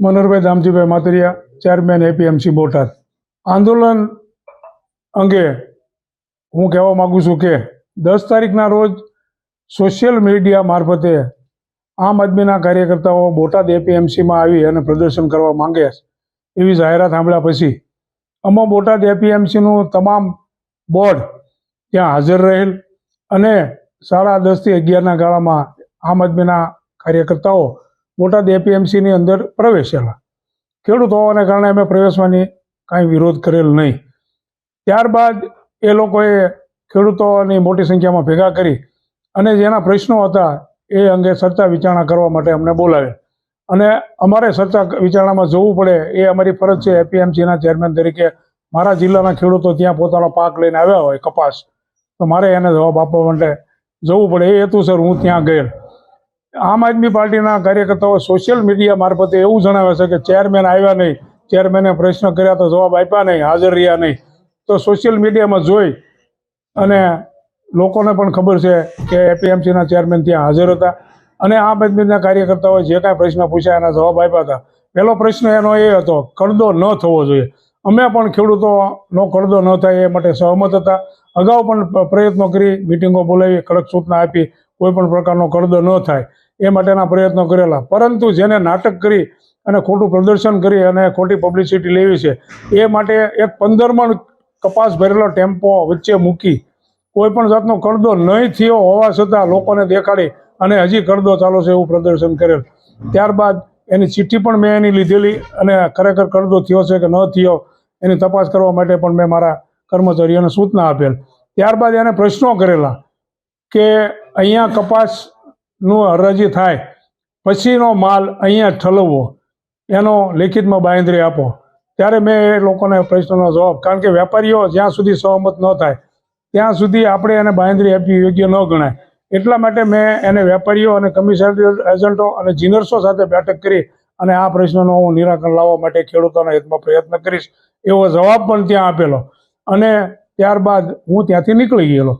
Manoharbhai Damjibhai Matariya, chairman APMC Botad. આંદોલન અંગે હું કહેવા માગું છું કે દસ તારીખના રોજ સોશિયલ મીડિયા મારફતે આમ આદમીના કાર્યકર્તાઓ બોટાદ એપીએમસીમાં આવી અને પ્રદર્શન કરવા માંગે એવી જાહેરાત સાંભળ્યા પછી આમાં બોટાદ એપીએમસીનું તમામ બોર્ડ ત્યાં હાજર રહેલ અને સાડા દસથી અગિયારના ગાળામાં આમ આદમીના કાર્યકર્તાઓ બોટાદ એપીએમસીની અંદર પ્રવેશેલા ખેડૂત હોવાને કારણે અમે પ્રવેશવાની કાંઈ વિરોધ કરેલ નહીં. ત્યારબાદ એ લોકોએ ખેડૂતોની મોટી સંખ્યામાં ભેગા કરી અને જેના પ્રશ્નો હતા એ અંગે ચર્ચા વિચારણા કરવા માટે અમને બોલાવ્યા. અને અમારે ચર્ચા વિચારણામાં જવું પડે એ અમારી ફરજ છે એપીએમસીના ચેરમેન તરીકે મારા જિલ્લાના ખેડૂતો ત્યાં પોતાનો પાક લઈને આવ્યા હોય કપાસ. તો મારે એને જવાબ આપવા માટે જવું પડે. એ હેતુસર હું ત્યાં ગયેલ. આમ આદમી પાર્ટીના કાર્યકર્તાઓ સોશિયલ મીડિયા મારફતે એવું જણાવે છે કે ચેરમેન આવ્યા નહીં. ચેરમેને પ્રશ્ન કર્યા તો જવાબ આપ્યા નહીં, હાજર રહ્યા નહીં. તો સોશિયલ મીડિયામાં જોઈ અને લોકોને પણ ખબર છે કે એપીએમસીના ચેરમેન ત્યાં હાજર હતા. અને આમ આદમીના કાર્યકર્તાઓએ જે કાંઈ પ્રશ્ન પૂછ્યા એના જવાબ આપ્યા હતા. પહેલો પ્રશ્ન એનો એ હતો કરદો ન થવો જોઈએ. અમે પણ ખેડૂતોનો કરદો ન થાય એ માટે સહમત હતા. અગાઉ પણ પ્રયત્નો કરી મિટિંગો બોલાવી, કડક સૂચના આપી, કોઈ પણ પ્રકારનો કરદો ન થાય. એ માટેના પ્રયત્નો કરેલા. પરંતુ જેને નાટક કરી અને ખોટું પ્રદર્શન કરી અને ખોટી પબ્લિસિટી લેવી છે, એ માટે એક પંદરમણ કપાસ ભરેલો ટેમ્પો વચ્ચે મૂકી કોઈ પણ જાતનો કરદો નહીં થયો હોવા છતાં લોકોને દેખાડી અને હજી કરદો ચાલો છે એવું પ્રદર્શન કરેલ. ત્યારબાદ એની ચિઠ્ઠી પણ મેં એની લીધેલી અને ખરેખર કરદો થયો છે કે ન થયો એની તપાસ કરવા માટે પણ મેં મારા કર્મચારીઓને સૂચના આપેલ. ત્યારબાદ એને પ્રશ્નો કરેલા કે અહીંયા કપાસનું હરાજી થાય, પછીનો માલ અહીંયા ઠલવવો, એનો લેખિતમાં બાંયધરી આપો. ત્યારે મેં એ લોકોને પ્રશ્નનો જવાબ, કારણ કે વેપારીઓ જ્યાં સુધી સહમત ન થાય, ત્યાં સુધી આપણે એને બાંયધરી આપવી યોગ્ય ન ગણાય. એટલા માટે મેં એને વેપારીઓ અને કમિશન એજન્ટો અને જીનર્સો સાથે બેઠક કરી અને આ પ્રશ્નનો હું નિરાકરણ લાવવા માટે ખેડૂતોના હિતમાં પ્રયત્ન કરીશ, એવો જવાબ પણ ત્યાં આપેલો. અને ત્યારબાદ હું ત્યાંથી નીકળી ગયેલો.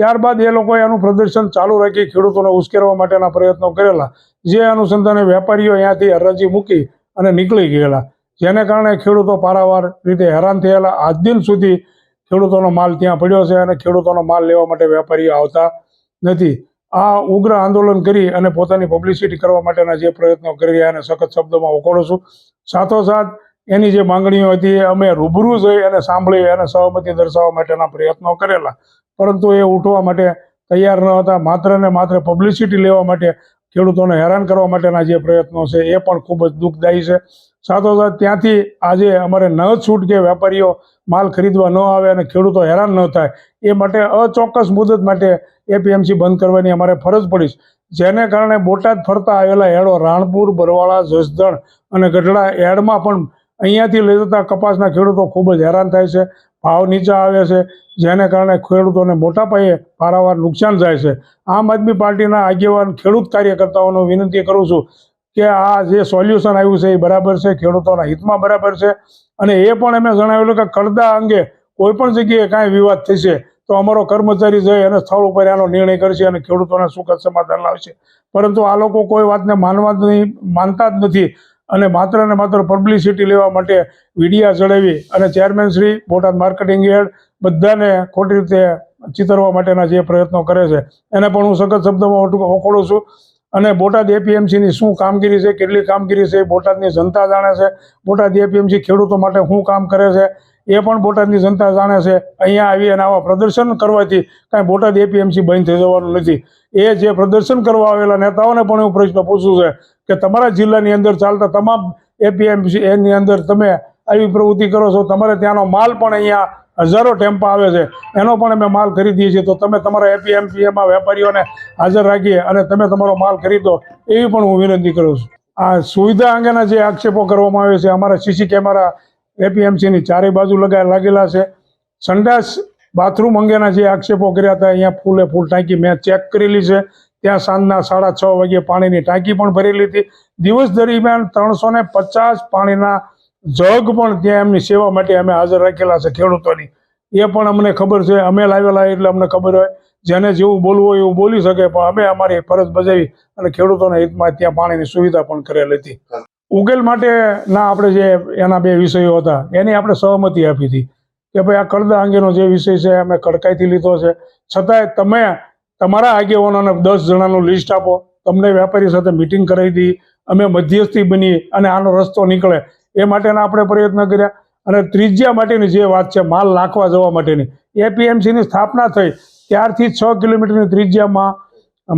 ત્યારબાદ એ લોકોએ એનું પ્રદર્શન ચાલુ રાખી ખેડૂતોને ઉશ્કેરવા માટેના પ્રયત્નો કરેલા. જે અનુસંધાને વેપારીઓ અહીંયાથી હરાજી મૂકી અને નીકળી ગયેલા. જેને કારણે ખેડૂતો પારાવાર રીતે હેરાન થયેલા. આજ દિન સુધી ખેડૂતોનો માલ ત્યાં પડ્યો છે અને ખેડૂતોનો માલ લેવા માટે વેપારીઓ આવતા નથી. આ ઉગ્ર આંદોલન કરી અને પોતાની પબ્લિસિટી કરવા માટેના જે પ્રયત્નો કરી રહ્યા એને સખત શબ્દોમાં વખોડું છું. સાથોસાથ એની જે માંગણીઓ હતી અમે રૂબરૂ જઈ અને સાંભળી અને સહમતિ દર્શાવવા માટેના પ્રયત્નો કરેલા. પરંતુ એ ઉઠવા માટે તૈયાર ન હતા. માત્ર ને માત્ર પબ્લિસિટી લેવા માટે ખેડૂતોને હેરાન કરવા માટેના જે પ્રયત્નો છે એ પણ ખૂબ જ દુઃખદાયી છે. સાથોસાથ ત્યાંથી આજે અમારે ન છૂટ કે વેપારીઓ માલ ખરીદવા ન આવે અને ખેડૂતો હેરાન ન થાય, એ માટે અચોક્કસ મુદત માટે એપીએમસી બંધ કરવાની અમારે ફરજ પડી. જેને કારણે બોટાદ ફરતા આવેલા એડો રાણપુર, બરવાળા, જસદણ અને ગઢડા એડમાં પણ અહીંયાથી લઈ જતા કપાસના ખેડૂતો ખૂબ જ હેરાન થાય છે. ભાવ નીચા આવે છે, જેને કારણે ખેડૂતોને મોટા પાયે પારાવાર નુકસાન જાય છે. આમ આદમી પાર્ટીના આગેવાન ખેડૂત કાર્યકર્તાઓને વિનંતી કરું છું કે આ જે સોલ્યુશન આવ્યું છે એ બરાબર છે, ખેડૂતોના હિતમાં બરાબર છે. અને એ પણ અમે જણાવેલું કે કડદા અંગે કોઈ પણ જગ્યાએ કાંઈ વિવાદ થશે તો અમારો કર્મચારી જઈ અને સ્થળ ઉપર એનો નિર્ણય કરશે અને ખેડૂતોને સુખદ સમાધાન લાવશે. પરંતુ આ લોકો કોઈ વાતને માનવા જ નહીં, માનતા જ નથી. અને માત્ર ને માત્ર પબ્લિસિટી લેવા માટે વિડિયા ચડાવી અને chairman Shri, Botad marketing head બધાને ખોટી રીતે ચિતરવા માટેના જે પ્રયત્નો કરે છે. એને પણ હું સખત શબ્દમાં વખોડું છું. અને બોટાદ એપીએમસીની શું કામગીરી છે, કેટલી કામગીરી છે, બોટાદની જનતા જાણે છે. બોટાદ એપીએમસી ખેડૂતો માટે શું કામ કરે છે, એ પણ બોટાદની જનતા જાણે છે. અહીંયા આવી અને આવા પ્રદર્શન કરવાથી કાંઈ બોટાદ એપીએમસી બંધ થઈ જવાનું નથી. એ જે પ્રદર્શન કરવા આવેલા નેતાઓને પણ હું પ્રશ્ન પૂછું છે. કે તમારા જિલ્લાની અંદર ચાલતા તમામ એપીએમસી એની અંદર તમે આવી પ્રવૃત્તિ કરો છો, તમારે ત્યાંનો માલ પણ અહીંયા હજારો ટેમ્પા આવે છે. એનો પણ અમે માલ ખરીદીએ છીએ. તો તમે તમારા એપીએમસીએમાં વેપારીઓને હાજર રાખીએ અને તમે તમારો માલ ખરીદો, એવી પણ હું વિનંતી કરું છું. આ સુવિધા અંગેના જે આક્ષેપો કરવામાં આવે છે, અમારા સીસી કેમેરા એપીએમસીની ચારે બાજુ લગા લાગેલા છે. સંડાસ બાથરૂમ અંગેના જે આક્ષેપો કર્યા હતા, અહીંયા ફૂલે ફૂલ ટાંકી મેં ચેક કરેલી છે. ત્યાં સાંજના સાડા છ વાગે પાણીની ટાંકી પણ ભરેલી હતી. દિવસ દરમિયાન ત્રણસો ને પચાસ પાણીના જગ પણ ત્યાં એમની સેવા માટે અમે હાજર રાખેલા છે ખેડૂતોની. એ પણ અમને ખબર છે, અમે લાવેલા એટલે અમને ખબર હોય. જેને જેવું બોલવું હોય એવું બોલી શકે, પણ અમે અમારી ફરજ બજાવી અને ખેડૂતોના હિતમાં ત્યાં પાણીની સુવિધા પણ કરેલી હતી. ઉકેલ માટેના આપણે જે એના બે વિષયો હતા, એની આપણે સહમતિ આપી હતી કે ભાઈ આ કડદા અંગેનો જે વિષય છે, અમે કડકાઈથી લીધો છે. છતાંય તમે તમારા આગેવાનોને દસ જણાનું લિસ્ટ આપો. તમને વેપારી સાથે મિટિંગ કરાવી દી. અમે મધ્યસ્થી બની અને આનો રસ્તો નીકળે. એ માટેના આપણે પ્રયત્ન કર્યા. અને ત્રિજ્યા માટેની જે વાત છે, માલ નાખવા જવા માટેની. એપીએમસીની સ્થાપના થઈ. ત્યારથી છ કિલોમીટરની ત્રિજ્યામાં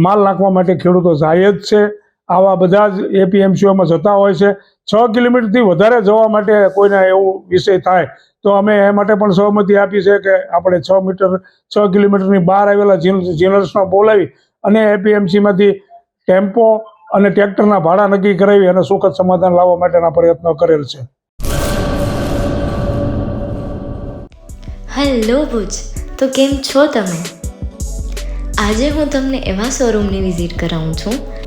માલ નાખવા માટે ખેડૂતો જાય જ છે. આવા બધા જ એપીએમસીઓમાં જતા હોય છે. છ કિલોમીટરથી વધારે જવા માટે કોઈને એવું વિષય થાય તો અમે એ માટે પણ સહમતી આપી છે કે આપણે છ મીટર, છ કિલોમીટરની બહાર આવેલા જીનર્સમાં બોલાવી અને એપીએમસીમાંથી ટેમ્પો અને ટ્રેક્ટરના ભાડા નક્કી કરાવી અને સુખદ સમાધાન લાવવા માટેના પ્રયત્નો કરેલ છે. હેલો ભુજ, તો કેમ છો તમે? આજે હું તમને એવા શોરૂમની વિઝિટ કરાવું છું